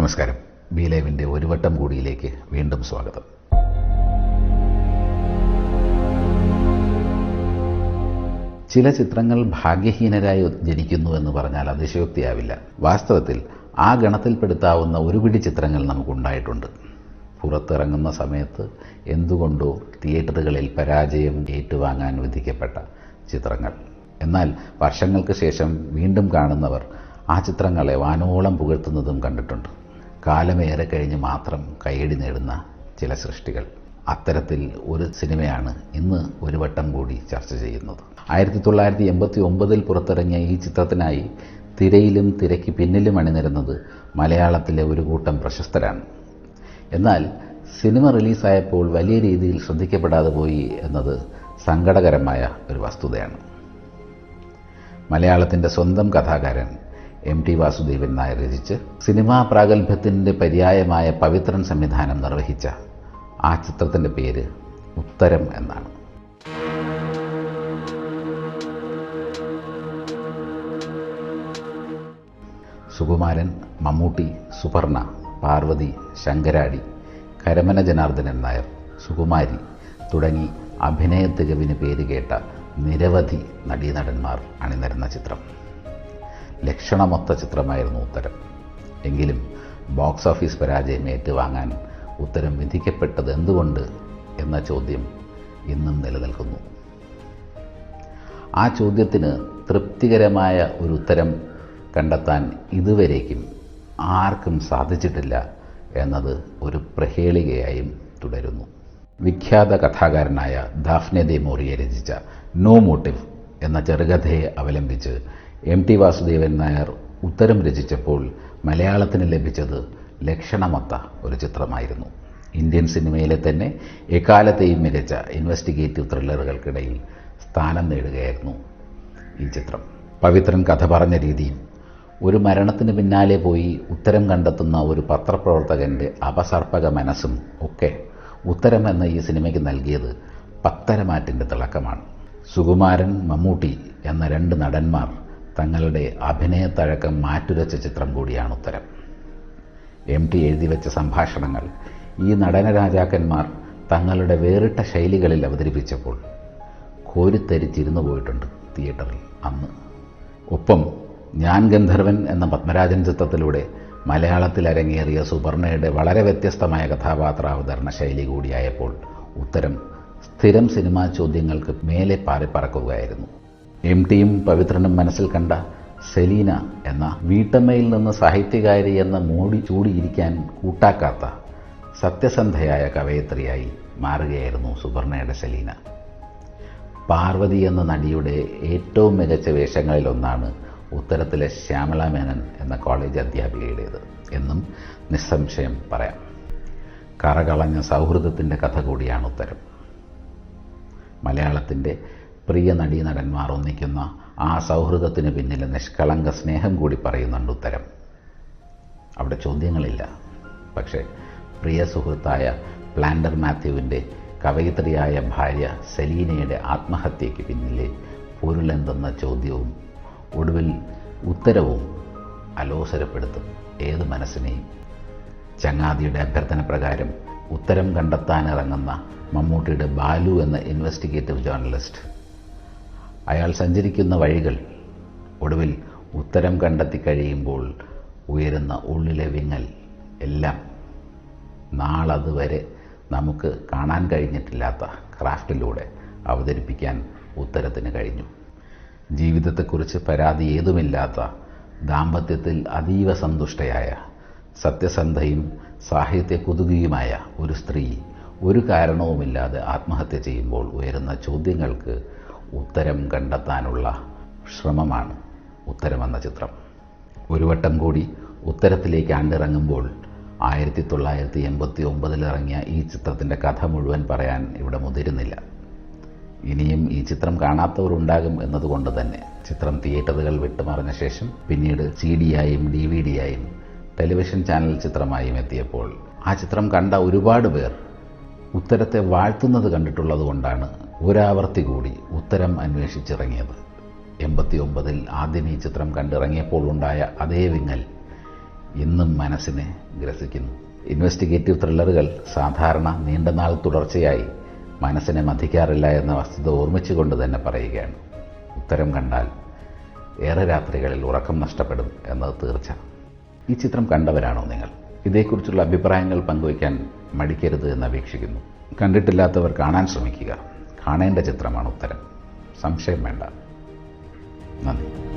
നമസ്കാരം. ബി ലൈവിന്റെ ഒരു വട്ടം കൂടിയിലേക്ക് വീണ്ടും സ്വാഗതം. ചില ചിത്രങ്ങൾ ഭാഗ്യഹീനരായി ജനിക്കുന്നു എന്ന് പറഞ്ഞാൽ അതിശയോക്തിയാവില്ല. വാസ്തവത്തിൽ ആ ഗണത്തിൽപ്പെടുത്താവുന്ന ഒരുപിടി ചിത്രങ്ങൾ നമുക്കുണ്ടായിട്ടുണ്ട്. പുറത്തിറങ്ങുന്ന സമയത്ത് എന്തുകൊണ്ടോ തിയേറ്ററുകളിൽ പരാജയം ഏറ്റുവാങ്ങാൻ വിധിക്കപ്പെട്ട ചിത്രങ്ങൾ. എന്നാൽ വർഷങ്ങൾക്ക് ശേഷം വീണ്ടും കാണുന്നവർ ആ ചിത്രങ്ങളെ വാനോളം പുകഴ്ത്തുന്നതും കണ്ടിട്ടുണ്ട്. കാലമേറെ കഴിഞ്ഞ് മാത്രം കൈയടി നേടുന്ന ചില സൃഷ്ടികൾ. അത്തരത്തിൽ ഒരു സിനിമയാണ് ഇന്ന് ഒരു വട്ടം കൂടി ചർച്ച ചെയ്യുന്നത്. ആയിരത്തി തൊള്ളായിരത്തി എൺപത്തി ഒമ്പതിൽ പുറത്തിറങ്ങിയ ഈ ചിത്രത്തിനായി തിരയിലും തിരയ്ക്ക് പിന്നിലും അണിനിരുന്നത് മലയാളത്തിലെ ഒരു കൂട്ടം പ്രശസ്തരാണ്. എന്നാൽ സിനിമ റിലീസായപ്പോൾ വലിയ രീതിയിൽ ശ്രദ്ധിക്കപ്പെടാതെ പോയി എന്നത് സങ്കടകരമായ ഒരു വസ്തുതയാണ്. മലയാളത്തിന്റെ സ്വന്തം കഥാകാരൻ എം ടി വാസുദേവൻ നായർ രചിച്ച് സിനിമാ പ്രാഗൽഭ്യത്തിന്റെ പര്യായമായ പവിത്രൻ സംവിധാനം നിർവഹിച്ച ആ ചിത്രത്തിന്റെ പേര് ഉത്തരം എന്നാണ്. സുകുമാരൻ മമ്മൂട്ടി സുപർണ പാർവതി ശങ്കരാടി കരമന ജനാർദ്ദനൻ നായർ സുകുമാരി തുടങ്ങി അഭിനയ തികവിന് പേര് കേട്ട നിരവധി നടീനടന്മാർ അണിനിരന്ന ചിത്രം. ലക്ഷണമൊത്ത ചിത്രമായിരുന്നു ഉത്തരം. എങ്കിലും ബോക്സ് ഓഫീസ് പരാജയം ഏറ്റുവാങ്ങാൻ ഉത്തരം വിധിക്കപ്പെട്ടത് എന്തുകൊണ്ട് എന്ന ചോദ്യം ഇന്നും നിലനിൽക്കുന്നു. ആ ചോദ്യത്തിന് തൃപ്തികരമായ ഒരു ഉത്തരം കണ്ടെത്താൻ ഇതുവരേക്കും ആർക്കും സാധിച്ചിട്ടില്ല എന്നത് ഒരു പ്രഹേളികയായും തുടരുന്നു. വിഖ്യാത കഥാകാരനായ ദാഫ്നെ ദെ മോറിയെ രചിച്ച നോ മോട്ടീവ് എന്ന ചെറുകഥയെ അവലംബിച്ച് എം ടി വാസുദേവൻ നായർ ഉത്തരം രചിച്ചപ്പോൾ മലയാളത്തിന് ലഭിച്ചത് ലക്ഷണമൊത്ത ഒരു ചിത്രമായിരുന്നു. ഇന്ത്യൻ സിനിമയിലെ തന്നെ എക്കാലത്തെയും മികച്ച ഇൻവെസ്റ്റിഗേറ്റീവ് ത്രില്ലറുകൾക്കിടയിൽ സ്ഥാനം നേടുകയായിരുന്നു ഈ ചിത്രം. പവിത്രൻ കഥ പറഞ്ഞ രീതിയും ഒരു മരണത്തിന് പിന്നാലെ പോയി ഉത്തരം കണ്ടെത്തുന്ന ഒരു പത്രപ്രവർത്തകന്റെ അപസർപ്പക മനസ്സും ഒക്കെ ഉത്തരം എന്ന ഈ സിനിമയ്ക്ക് നൽകിയത് പത്തരമാറ്റിന്റെ തിളക്കമാണ്. സുകുമാരൻ മമ്മൂട്ടി എന്ന രണ്ട് നടന്മാർ തങ്ങളുടെ അഭിനയത്തഴക്കം മാറ്റുരച്ച ചിത്രം കൂടിയാണ് ഉത്തരം. എം ടി എഴുതി വെച്ച സംഭാഷണങ്ങൾ ഈ നടനരാജാക്കന്മാർ തങ്ങളുടെ വേറിട്ട ശൈലികളിൽ അവതരിപ്പിച്ചപ്പോൾ കോരിത്തരിച്ചിരുന്നു പോയിട്ടുണ്ട് തിയേറ്ററിൽ അന്ന്. ഒപ്പം ഞാൻ ഗന്ധർവൻ എന്ന പത്മരാജൻ ചിത്രത്തിലൂടെ മലയാളത്തിൽ അരങ്ങേറിയ സുവർണയുടെ വളരെ വ്യത്യസ്തമായ കഥാപാത്രാവതരണ ശൈലി കൂടിയായപ്പോൾ ഉത്തരം സ്ഥിരം സിനിമാ ചോദ്യങ്ങൾക്ക് മേലെ പാറി പറക്കുകയായിരുന്നു. എം ടിയും പവിത്രനും മനസ്സിൽ കണ്ട സെലീന എന്ന വീട്ടമ്മയിൽ നിന്ന് സാഹിത്യകാരി എന്ന മോടി ചൂടിയിരിക്കാൻ കൂട്ടാക്കാത്ത സത്യസന്ധയായ കവയത്രിയായി മാറുകയായിരുന്നു സുവർണയുടെ സെലീന. പാർവതി എന്ന നടിയുടെ ഏറ്റവും മികച്ച വേഷങ്ങളിലൊന്നാണ് ഉത്തരത്തിലെ ശ്യാമള മേനൻ എന്ന കോളേജ് അധ്യാപികയുടേത് എന്നും നിസ്സംശയം പറയാം. കറകളഞ്ഞ സൗഹൃദത്തിന്റെ കഥ കൂടിയാണ് ഉത്തരം. മലയാളത്തിന്റെ പ്രിയ നടീനടന്മാർ ഒന്നിക്കുന്ന ആ സൗഹൃദത്തിന് പിന്നിലെ നിഷ്കളങ്ക സ്നേഹം കൂടി പറയുന്നുണ്ട് ഉത്തരം. അവിടെ ചോദ്യങ്ങളില്ല. പക്ഷേ പ്രിയ സുഹൃത്തായ പ്ലാൻഡർ മാത്യുവിന്റെ കവയിത്രിയായ ഭാര്യ സെലീനയുടെ ആത്മഹത്യയ്ക്ക് പിന്നിലെ പൊരുളെന്തെന്ന ചോദ്യവും ഒടുവിൽ ഉത്തരവും അലോസരപ്പെടുത്തും ഏത് മനസ്സിനെയും. ചങ്ങാതിയുടെ അഭ്യർത്ഥന പ്രകാരം ഉത്തരം കണ്ടെത്താനിറങ്ങുന്ന മമ്മൂട്ടിയുടെ ബാലു എന്ന ഇൻവെസ്റ്റിഗേറ്റീവ് ജേർണലിസ്റ്റ് അയാൾ സഞ്ചരിക്കുന്ന വഴികൾ ഒടുവിൽ ഉത്തരം കണ്ടെത്തി കഴിയുമ്പോൾ ഉയരുന്ന ഉള്ളിലെ വിങ്ങൽ എല്ലാം നാളതുവരെ നമുക്ക് കാണാൻ കഴിഞ്ഞിട്ടില്ലാത്ത ക്രാഫ്റ്റിലൂടെ അവതരിപ്പിക്കാൻ ഉത്തരത്തിന് കഴിഞ്ഞു. ജീവിതത്തെക്കുറിച്ച് പരാതി ഏതുമില്ലാത്ത ദാമ്പത്യത്തിൽ അതീവ സന്തുഷ്ടയായ സത്യസന്ധയും സാഹിത്യ കുതുകിയുമായ ഒരു സ്ത്രീ ഒരു കാരണവുമില്ലാതെ ആത്മഹത്യ ചെയ്യുമ്പോൾ ഉയരുന്ന ചോദ്യങ്ങൾക്ക് ഉത്തരം കണ്ടെത്താനുള്ള ശ്രമമാണ് ഉത്തരമെന്ന ചിത്രം. ഒരു വട്ടം കൂടി ഉത്തരത്തിലേക്ക് ആണ്ടിറങ്ങുമ്പോൾ ആയിരത്തി തൊള്ളായിരത്തി എൺപത്തി ഒമ്പതിലിറങ്ങിയ ഈ ചിത്രത്തിന്റെ കഥ മുഴുവൻ പറയാൻ ഇവിടെ മുതിരുന്നില്ല. ഇനിയും ഈ ചിത്രം കാണാത്തവരുണ്ടാകും എന്നതുകൊണ്ട് തന്നെ ചിത്രം തിയേറ്ററുകൾ വിട്ടുമറിഞ്ഞ ശേഷം പിന്നീട് സി ഡിയായും ഡി വി ഡിയായും ടെലിവിഷൻ ചാനൽ ചിത്രമായും എത്തിയപ്പോൾ ആ ചിത്രം കണ്ട ഒരുപാട് പേർ ഉത്തരത്തെ വാഴ്ത്തുന്നത് കണ്ടിട്ടുള്ളത് കൊണ്ടാണ് ഒരാവർത്തി കൂടി ഉത്തരം അന്വേഷിച്ചിറങ്ങിയത്. എൺപത്തി ഒമ്പതിൽ ആദ്യം ഈ ചിത്രം കണ്ടിറങ്ങിയപ്പോൾ ഉണ്ടായ അതേ വിങ്ങൽ ഇന്നും മനസ്സിനെ ഗ്രസിക്കുന്നു. ഇൻവെസ്റ്റിഗേറ്റീവ് ത്രില്ലറുകൾ സാധാരണ നീണ്ട നീണ്ടനാൾ തുടർച്ചയായി മനസ്സിനെ മതിക്കാറില്ല എന്ന വസ്തുത ഓർമ്മിച്ചുകൊണ്ട് തന്നെ പറയുകയാണ്. ഉത്തരം കണ്ടാൽ ഏറെ രാത്രികളിൽ ഉറക്കം നഷ്ടപ്പെടും എന്നത് തീർച്ച. ഈ ചിത്രം കണ്ടവരാണോ നിങ്ങൾ? ഇതേക്കുറിച്ചുള്ള അഭിപ്രായങ്ങൾ പങ്കുവയ്ക്കാൻ മടിക്കരുത് എന്ന് അപേക്ഷിക്കുന്നു. കണ്ടിട്ടില്ലാത്തവർ കാണാൻ ശ്രമിക്കുക. കാണേണ്ട ചിത്രമാണ് ഉത്തരം. സംശയം വേണ്ട. നന്ദി.